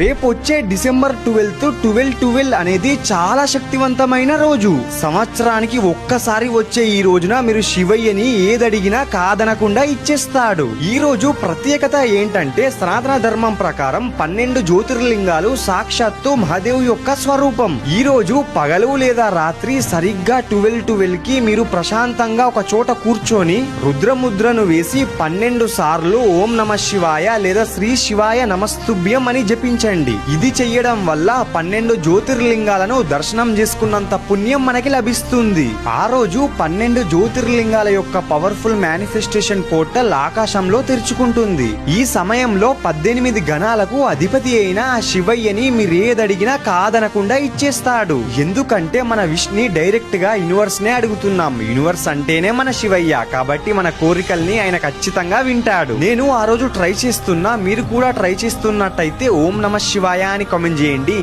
రేపు వచ్చే December twelfth twelve twelve అనేది చాలా శక్తివంతమైన రోజు. సంవత్సరానికి ఒక్కసారి వచ్చే ఈ రోజున మీరు శివయ్యని ఏదడిగినా కాదనకుండా ఇచ్చేస్తాడు. ఈ రోజు ప్రత్యేకత ఏంటంటే సనాతన ధర్మం ప్రకారం పన్నెండు జ్యోతిర్లింగాలు సాక్షాత్తు మహాదేవ్ యొక్క స్వరూపం. ఈ రోజు పగలు లేదా రాత్రి సరిగ్గా ట్వెల్వ్ ట్వెల్వ్కి మీరు ప్రశాంతంగా ఒక చోట కూర్చొని రుద్రముద్రను వేసి పన్నెండు సార్లు ఓం నమ శివాయ లేదా శ్రీ శివాయ నమస్తుభ్యం అని జపించారు జపించండి ఇది చెయ్యడం వల్ల పన్నెండు జ్యోతిర్లింగాలను దర్శనం చేసుకున్నంత పుణ్యం మనకి లభిస్తుంది. ఆ రోజు పన్నెండు జ్యోతిర్లింగాల యొక్క పవర్ఫుల్ మేనిఫెస్టేషన్ పోర్టల్ ఆకాశంలో తెరుచుకుంటుంది. ఈ సమయంలో పద్దెనిమిది గణాలకు అధిపతి అయిన ఆ శివయ్యని మీరేదడిగినా కాదనకుండా ఇచ్చేస్తాడు. ఎందుకంటే మన విష్ని డైరెక్ట్గా యూనివర్స్ నే అడుగుతున్నాం. యూనివర్స్ అంటేనే మన శివయ్య. కాబట్టి మన కోరికల్ని ఆయన ఖచ్చితంగా వింటాడు. నేను ఆ రోజు ట్రై చేస్తున్నా. మీరు కూడా ట్రై చేస్తున్నట్టయితే ఓం నమ శివాయ అని కామెంట్ చేయండి.